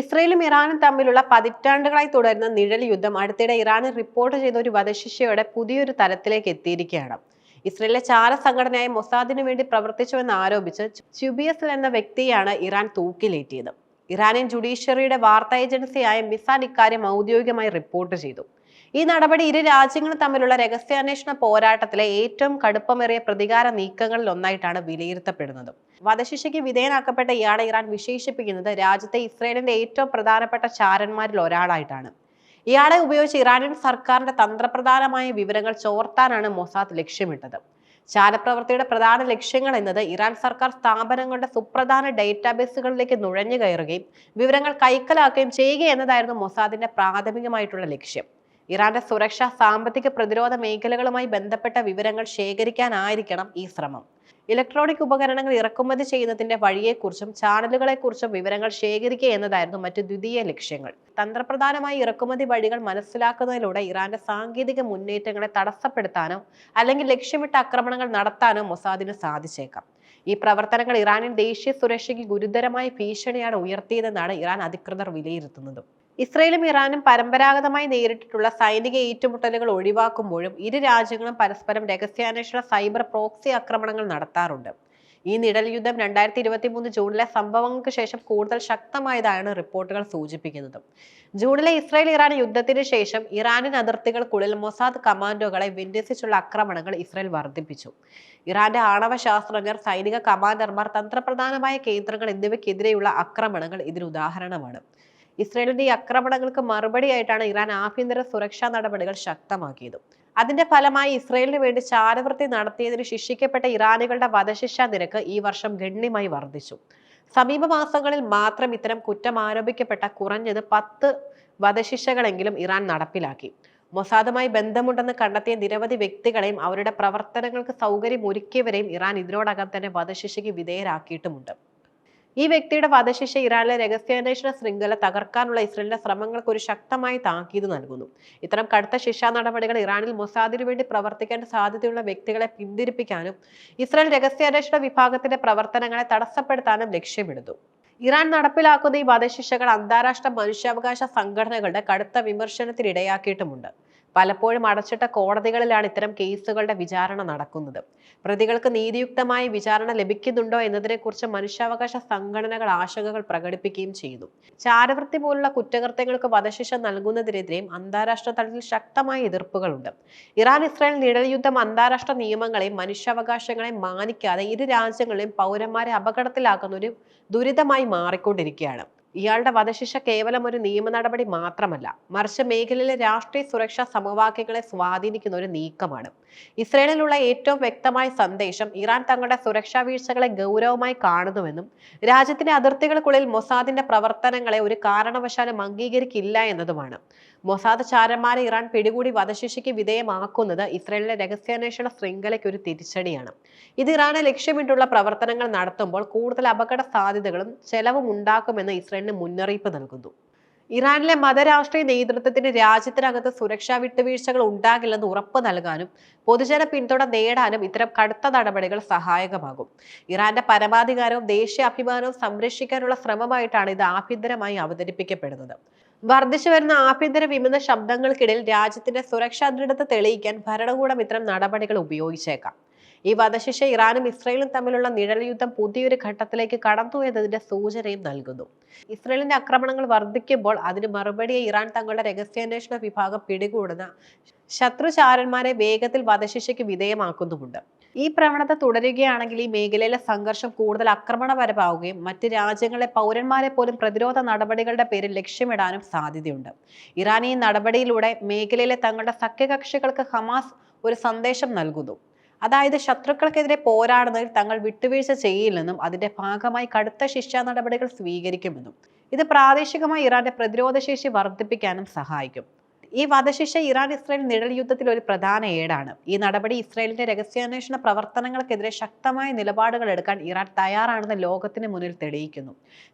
ഇസ്രയേലും ഇറാനും തമ്മിലുള്ള പതിറ്റാണ്ടുകളായി തുടരുന്ന നിഴൽ യുദ്ധം അടുത്തിടെ ഇറാനിൽ റിപ്പോർട്ട് ചെയ്ത ഒരു വധശിക്ഷയോടെ പുതിയൊരു തലത്തിലേക്ക് എത്തിയിരിക്കുകയാണ്. ഇസ്രയേലിലെ ചാര സംഘടനയായ മൊസാദിനു വേണ്ടി പ്രവർത്തിച്ചുവെന്ന് ആരോപിച്ച് ചുബിയസ് എന്ന വ്യക്തിയാണ് ഇറാൻ തൂക്കിലേറ്റിയത്. ഇറാനിയൻ ജുഡീഷ്യറിയുടെ വാർത്താ ഏജൻസിയായ മിസാൻ ഇക്കാര്യം ഔദ്യോഗികമായി റിപ്പോർട്ട് ചെയ്തു. ഈ നടപടി ഇരു രാജ്യങ്ങളും തമ്മിലുള്ള രഹസ്യാന്വേഷണ പോരാട്ടത്തിലെ ഏറ്റവും കടുപ്പമേറിയ പ്രതികാര നീക്കങ്ങളിൽ ഒന്നായിട്ടാണ് വിലയിരുത്തപ്പെടുന്നത്. വധശിക്ഷയ്ക്ക് വിധേയനാക്കപ്പെട്ട ഇയാളെ ഇറാൻ വിശേഷിപ്പിക്കുന്നത് രാജ്യത്തെ ഇസ്രയേലിന്റെ ഏറ്റവും പ്രധാനപ്പെട്ട ചാരന്മാരിൽ ഒരാളായിട്ടാണ്. ഇയാളെ ഉപയോഗിച്ച് ഇറാനിയൻ സർക്കാരിന്റെ തന്ത്രപ്രധാനമായ വിവരങ്ങൾ ചോർത്താനാണ് മൊസാദ് ലക്ഷ്യമിട്ടത്. ചാരപ്രവൃത്തിയുടെ പ്രധാന ലക്ഷ്യങ്ങൾ എന്നത് ഇറാൻ സർക്കാർ സ്ഥാപനങ്ങളുടെ സുപ്രധാന ഡേറ്റാബേസുകളിലേക്ക് നുഴഞ്ഞു കയറുകയും വിവരങ്ങൾ കൈക്കലാക്കുകയും ചെയ്യുക എന്നതായിരുന്നു മൊസാദിന്റെ പ്രാഥമികമായിട്ടുള്ള ലക്ഷ്യം. ഇറാന്റെ സുരക്ഷ സാമ്പത്തിക പ്രതിരോധ മേഖലകളുമായി ബന്ധപ്പെട്ട വിവരങ്ങൾ ശേഖരിക്കാനായിരിക്കണം ഈ ശ്രമം. ഇലക്ട്രോണിക് ഉപകരണങ്ങൾ ഇറക്കുമതി ചെയ്യുന്നതിന്റെ വഴിയെക്കുറിച്ചും ചാനലുകളെക്കുറിച്ചും വിവരങ്ങൾ ശേഖരിക്കുക എന്നതായിരുന്നു മറ്റു ദ്വിതീയ ലക്ഷ്യങ്ങൾ. തന്ത്രപ്രധാനമായി ഇറക്കുമതി വഴികൾ മനസ്സിലാക്കുന്നതിലൂടെ ഇറാന്റെ സാങ്കേതിക മുന്നേറ്റങ്ങളെ തടസ്സപ്പെടുത്താനോ അല്ലെങ്കിൽ ലക്ഷ്യമിട്ട ആക്രമണങ്ങൾ നടത്താനോ മൊസാദിന് സാധിച്ചേക്കാം. ഈ പ്രവർത്തനങ്ങൾ ഇറാനിൻ ദേശീയ സുരക്ഷയ്ക്ക് ഗുരുതരമായ ഭീഷണിയാണ് ഉയർത്തിയതെന്നാണ് ഇറാൻ അധികൃതർ വിലയിരുത്തുന്നത്. ഇസ്രയേലും ഇറാനും പരമ്പരാഗതമായി നേരിട്ടിട്ടുള്ള സൈനിക ഏറ്റുമുട്ടലുകൾ ഒഴിവാക്കുമ്പോഴും ഇരു രാജ്യങ്ങളും പരസ്പരം രഹസ്യാന്വേഷണ സൈബർ പ്രോക്സി ആക്രമണങ്ങൾ നടത്താറുണ്ട്. ഈ നിഴൽ യുദ്ധം രണ്ടായിരത്തി ഇരുപത്തി മൂന്ന് ജൂണിലെ സംഭവങ്ങൾക്ക് ശേഷം കൂടുതൽ ശക്തമായതാണ് റിപ്പോർട്ടുകൾ സൂചിപ്പിക്കുന്നത്. ജൂണിലെ ഇസ്രായേൽ ഇറാൻ യുദ്ധത്തിന് ശേഷം ഇറാനിൻ അതിർത്തികൾക്കുള്ളിൽ മൊസാദ് കമാൻഡോകളെ വിന്യസിച്ചുള്ള ആക്രമണങ്ങൾ ഇസ്രായേൽ വർദ്ധിപ്പിച്ചു. ഇറാന്റെ ആണവ ശാസ്ത്രജ്ഞർ സൈനിക കമാൻഡർമാർ തന്ത്രപ്രധാനമായ കേന്ദ്രങ്ങൾ എന്നിവയ്ക്കെതിരെയുള്ള ആക്രമണങ്ങൾ ഇതിന് ഉദാഹരണമാണ്. ഇസ്രയേലിന്റെ ഈ ആക്രമണങ്ങൾക്ക് മറുപടിയായിട്ടാണ് ഇറാൻ ആഭ്യന്തര സുരക്ഷാ നടപടികൾ ശക്തമാക്കിയത്. അതിന്റെ ഫലമായി ഇസ്രയേലിന് വേണ്ടി ചാരവൃത്തി നടത്തിയതിന് ശിക്ഷിക്കപ്പെട്ട ഇറാനുകളുടെ വധശിക്ഷാ നിരക്ക് ഈ വർഷം ഗണ്യമായി വർദ്ധിച്ചു. സമീപ മാസങ്ങളിൽ മാത്രം ഇത്തരം കുറ്റം ആരോപിക്കപ്പെട്ട കുറഞ്ഞത് പത്ത് വധശിക്ഷകളെങ്കിലും ഇറാൻ നടപ്പിലാക്കി. മൊസാദുമായി ബന്ധമുണ്ടെന്ന് കണ്ടെത്തിയ നിരവധി വ്യക്തികളെയും അവരുടെ പ്രവർത്തനങ്ങൾക്ക് സൗകര്യം ഒരുക്കിയവരെയും ഇറാൻ ഇതിനോടകം തന്നെ വധശിക്ഷയ്ക്ക് വിധേയരാക്കിയിട്ടുമുണ്ട്. ഈ വ്യക്തിയുടെ വധശിക്ഷ ഇറാനിലെ രഹസ്യാന്വേഷണ ശൃംഖല തകർക്കാനുള്ള ഇസ്രയേലിന്റെ ശ്രമങ്ങൾക്ക് ഒരു ശക്തമായ താക്കീത് നൽകുന്നു. ഇത്തരം കടുത്ത ശിക്ഷാ നടപടികൾ ഇറാനിൽ മൊസാദിനു വേണ്ടി പ്രവർത്തിക്കാൻ സാധ്യതയുള്ള വ്യക്തികളെ പിന്തിരിപ്പിക്കാനും ഇസ്രായേൽ രഹസ്യാന്വേഷണ വിഭാഗത്തിന്റെ പ്രവർത്തനങ്ങളെ തടസ്സപ്പെടുത്താനും ലക്ഷ്യമിടുന്നു. ഇറാൻ നടപ്പിലാക്കുന്ന ഈ വധശിക്ഷകൾ അന്താരാഷ്ട്ര മനുഷ്യാവകാശ സംഘടനകളുടെ കടുത്ത വിമർശനത്തിനിടയാക്കിയിട്ടുമുണ്ട്. പലപ്പോഴും അടച്ചിട്ട കോടതികളിലാണ് ഇത്തരം കേസുകളുടെ വിചാരണ നടക്കുന്നത്. പ്രതികൾക്ക് നീതിയുക്തമായ വിചാരണ ലഭിക്കുന്നുണ്ടോ എന്നതിനെക്കുറിച്ച് മനുഷ്യാവകാശ സംഘടനകൾ ആശങ്കകൾ പ്രകടിപ്പിക്കുകയും ചെയ്യുന്നു. ചാരവൃത്തി പോലുള്ള കുറ്റകൃത്യങ്ങൾക്ക് വധശിക്ഷ നൽകുന്നതിനെതിരെയും അന്താരാഷ്ട്ര തലത്തിൽ ശക്തമായ എതിർപ്പുകളുണ്ട്. ഇറാൻ ഇസ്രായേൽ നിഴൽ യുദ്ധം അന്താരാഷ്ട്ര നിയമങ്ങളെയും മനുഷ്യാവകാശങ്ങളെയും മാനിക്കാതെ ഇരു രാജ്യങ്ങളെയും പൗരന്മാരെ അപകടത്തിലാക്കുന്ന ഒരു ദുരിതമായി മാറിക്കൊണ്ടിരിക്കുകയാണ്. ഇയാളുടെ വധശിക്ഷ കേവലം ഒരു നിയമ നടപടി മാത്രമല്ല മറിച്ച് മേഖലയിലെ രാഷ്ട്രീയ സുരക്ഷാ സമവാക്യങ്ങളെ സ്വാധീനിക്കുന്ന ഒരു നീക്കമാണ്. ഇസ്രയേലിലുള്ള ഏറ്റവും വ്യക്തമായ സന്ദേശം ഇറാൻ തങ്ങളുടെ സുരക്ഷാ വീഴ്ചകളെ ഗൗരവമായി കാണുന്നുവെന്നും രാജ്യത്തിന്റെ അതിർത്തികൾക്കുള്ളിൽ മൊസാദിന്റെ പ്രവർത്തനങ്ങളെ ഒരു കാരണവശാലും അംഗീകരിക്കില്ല എന്നതുമാണ്. മൊസാദ് ചാരന്മാരെ ഇറാൻ പിടികൂടി വധശിക്ഷയ്ക്ക് വിധേയമാക്കുന്നത് ഇസ്രയേലിലെ രഹസ്യാന്വേഷണ ശൃംഖലയ്ക്ക് ഒരു തിരിച്ചടിയാണ്. ഇത് ഇറാനെ ലക്ഷ്യമിട്ടുള്ള പ്രവർത്തനങ്ങൾ നടത്തുമ്പോൾ കൂടുതൽ അപകട സാധ്യതകളും ചെലവും ഉണ്ടാക്കുമെന്ന് ഇസ്രയേലിന് മുന്നറിയിപ്പ് നൽകുന്നു. ഇറാനിലെ മതരാഷ്ട്രീയ നേതൃത്വത്തിന് രാജ്യത്തിനകത്ത് സുരക്ഷാ വിട്ടുവീഴ്ചകൾ ഉണ്ടാകില്ലെന്ന് ഉറപ്പ് നൽകാനും പൊതുജന പിന്തുണ നേടാനും ഇത്തരം കടുത്ത നടപടികൾ സഹായകമാകും. ഇറാന്റെ പരമാധികാരവും ദേശീയ അഭിമാനവും സംരക്ഷിക്കാനുള്ള ശ്രമമായിട്ടാണ് ഇത് ആഭ്യന്തരമായി അവതരിപ്പിക്കപ്പെടുന്നത്. വർദ്ധിച്ചു വരുന്ന ആഭ്യന്തര വിമത ശബ്ദങ്ങൾക്കിടയിൽ രാജ്യത്തിന്റെ സുരക്ഷാ ദൃഢത തെളിയിക്കാൻ ഭരണകൂടം ഇത്തരം നടപടികൾ ഉപയോഗിച്ചേക്കാം. ഈ വധശിക്ഷ ഇറാനും ഇസ്രയേലും തമ്മിലുള്ള നിഴൽ യുദ്ധം പുതിയൊരു ഘട്ടത്തിലേക്ക് കടന്നു എന്നതിന്റെ സൂചനയും നൽകുന്നു. ഇസ്രയേലിന്റെ ആക്രമണങ്ങൾ വർദ്ധിക്കുമ്പോൾ അതിന് മറുപടിയെ ഇറാൻ തങ്ങളുടെ രഹസ്യാന്വേഷണ വിഭാഗം പിടികൂടുന്ന ശത്രുചാരന്മാരെ വേഗത്തിൽ വധശിക്ഷയ്ക്ക് വിധേയമാക്കുന്നുമുണ്ട്. ഈ പ്രവണത തുടരുകയാണെങ്കിൽ ഈ മേഖലയിലെ സംഘർഷം കൂടുതൽ ആക്രമണപരമാവുകയും മറ്റ് രാജ്യങ്ങളെ പൗരന്മാരെ പോലും പ്രതിരോധ നടപടികളുടെ പേരിൽ ലക്ഷ്യമിടാനും സാധ്യതയുണ്ട്. ഇറാൻ ഈ നടപടിയിലൂടെ മേഖലയിലെ തങ്ങളുടെ സഖ്യകക്ഷികൾക്ക് ഹമാസ് ഒരു സന്ദേശം നൽകുന്നു. അതായത് ശത്രുക്കൾക്കെതിരെ പോരാടുന്നതിൽ തങ്ങൾ വിട്ടുവീഴ്ച ചെയ്യില്ലെന്നും അതിന്റെ ഭാഗമായി കടുത്ത ശിക്ഷാ നടപടികൾ സ്വീകരിക്കുമെന്നും ഇത് പ്രാദേശികമായി ഇറാന്റെ പ്രതിരോധശേഷി വർദ്ധിപ്പിക്കാനും സഹായിക്കും. ഈ വധശിക്ഷ ഇറാൻ ഇസ്രായേൽ നിഴൽ യുദ്ധത്തിൽ ഒരു പ്രധാന ഏടാണ്. ഈ നടപടി ഇസ്രായേലിന്റെ രഹസ്യാന്വേഷണ പ്രവർത്തനങ്ങൾക്കെതിരെ ശക്തമായ നിലപാടുകൾ എടുക്കാൻ ഇറാൻ തയ്യാറാണെന്ന് ലോകത്തിന് മുന്നിൽ തെളിയിക്കുന്നു.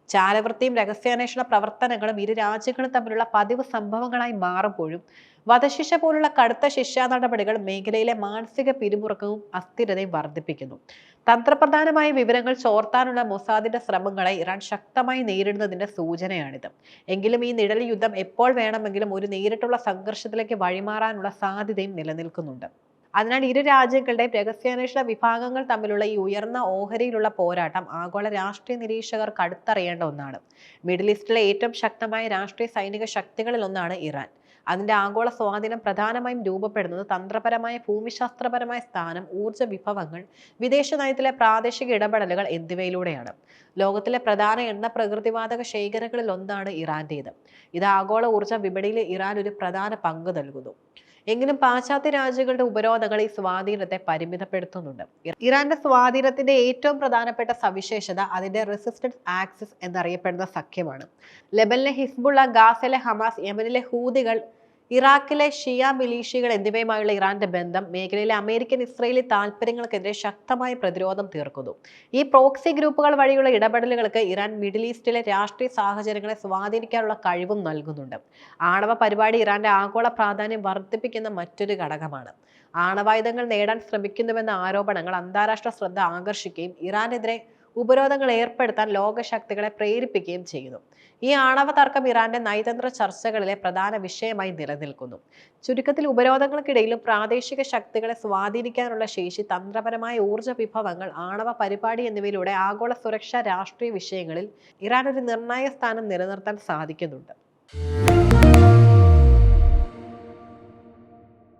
ചാരവൃത്തിയും രഹസ്യാന്വേഷണ പ്രവർത്തനങ്ങളും ഇരു രാജ്യങ്ങളും തമ്മിലുള്ള പതിവ് സംഭവങ്ങളായി മാറുമ്പോഴും വധശിക്ഷ പോലുള്ള കടുത്ത ശിക്ഷാ നടപടികൾ മേഖലയിലെ മാനസിക പിരിമുറുക്കവും അസ്ഥിരതയും വർദ്ധിപ്പിക്കുന്നു. തന്ത്രപ്രധാനമായ വിവരങ്ങൾ ചോർത്താനുള്ള മൊസാദിന്റെ ശ്രമങ്ങളെ ഇറാൻ ശക്തമായി നേരിടുന്നതിന്റെ സൂചനയാണിത്. എങ്കിലും ഈ നിഴൽ യുദ്ധം എപ്പോൾ വേണമെങ്കിലും ഒരു നേരിട്ടുള്ള സംഘർഷത്തിലേക്ക് വഴിമാറാനുള്ള സാധ്യതയും നിലനിൽക്കുന്നുണ്ട്. അതിനാൽ ഇരു രാജ്യങ്ങളുടെയും രഹസ്യാന്വേഷണ വിഭാഗങ്ങൾ തമ്മിലുള്ള ഈ ഉയർന്ന ഓഹരിയിലുള്ള പോരാട്ടം ആഗോള രാഷ്ട്രീയ നിരീക്ഷകർക്ക് അടുത്തറിയേണ്ട ഒന്നാണ്. മിഡിൽ ഈസ്റ്റിലെ ഏറ്റവും ശക്തമായ രാഷ്ട്രീയ സൈനിക ശക്തികളിൽ ഒന്നാണ് ഇറാൻ. അതിന്റെ ആഗോള സ്വാധീനം പ്രധാനമായും രൂപപ്പെടുന്നത് തന്ത്രപരമായ ഭൂമിശാസ്ത്രപരമായ സ്ഥാനം ഊർജ വിഭവങ്ങൾ വിദേശ നയത്തിലെ പ്രാദേശിക ഇടപെടലുകൾ എന്നിവയിലൂടെയാണ്. ലോകത്തിലെ പ്രധാന എണ്ണ പ്രകൃതിവാതക ശേഖരങ്ങളിൽ ഒന്നാണ് ഇറാന്റേത് ഇത് ആഗോള ഊർജ വിപണിയിൽ ഇറാൻ ഒരു പ്രധാന പങ്ക് നൽകുന്നു. എങ്കിലും പാശ്ചാത്യ രാജ്യങ്ങളുടെ ഉപരോധങ്ങൾ ഈ സ്വാധീനത്തെ പരിമിതപ്പെടുത്തുന്നുണ്ട്. ഇറാന്റെ സ്വാധീനത്തിന്റെ ഏറ്റവും പ്രധാനപ്പെട്ട സവിശേഷത അതിന്റെ റെസിസ്റ്റൻസ് ആക്സിസ് എന്നറിയപ്പെടുന്ന സഖ്യമാണ്. ലെബനിലെ ഹിസ്ബുള്ള ഗാസയിലെ ഹമാസ് യമനിലെ ഹൂതികൾ ഇറാഖിലെ ഷിയ മിലീഷികൾ എന്നിവയുമായുള്ള ഇറാന്റെ ബന്ധം മേഖലയിലെ അമേരിക്കൻ ഇസ്രയേലി താൽപ്പര്യങ്ങൾക്കെതിരെ ശക്തമായ പ്രതിരോധം തീർക്കുന്നു. ഈ പ്രോക്സി ഗ്രൂപ്പുകൾ വഴിയുള്ള ഇടപെടലുകൾക്ക് ഇറാൻ മിഡിൽ ഈസ്റ്റിലെ രാഷ്ട്രീയ സാഹചര്യങ്ങളെ സ്വാധീനിക്കാനുള്ള കഴിവും നൽകുന്നുണ്ട്. ആണവ പരിപാടി ഇറാന്റെ ആഗോള പ്രാധാന്യം വർദ്ധിപ്പിക്കുന്ന മറ്റൊരു ഘടകമാണ്. ആണവായുധങ്ങൾ നേടാൻ ശ്രമിക്കുന്നുവെന്ന ആരോപണങ്ങൾ അന്താരാഷ്ട്ര ശ്രദ്ധ ആകർഷിക്കുകയും ഇറാനെതിരെ ഉപരോധങ്ങൾ ഏർപ്പെടുത്താൻ ലോകശക്തികളെ പ്രേരിപ്പിക്കുകയും ചെയ്യുന്നു. ഈ ആണവ തർക്കം ഇറാന്റെ നയതന്ത്ര ചർച്ചകളിലെ പ്രധാന വിഷയമായി നിലനിൽക്കുന്നു. ചുരുക്കത്തിൽ ഉപരോധങ്ങൾക്കിടയിലും പ്രാദേശിക ശക്തികളെ സ്വാധീനിക്കാനുള്ള ശേഷി തന്ത്രപരമായ ഊർജ വിഭവങ്ങൾ ആണവ പരിപാടി എന്നിവയിലൂടെ ആഗോള സുരക്ഷാ രാഷ്ട്രീയ വിഷയങ്ങളിൽ ഇറാൻ ഒരു നിർണായക സ്ഥാനം നിലനിർത്താൻ സാധിക്കുന്നുണ്ട്.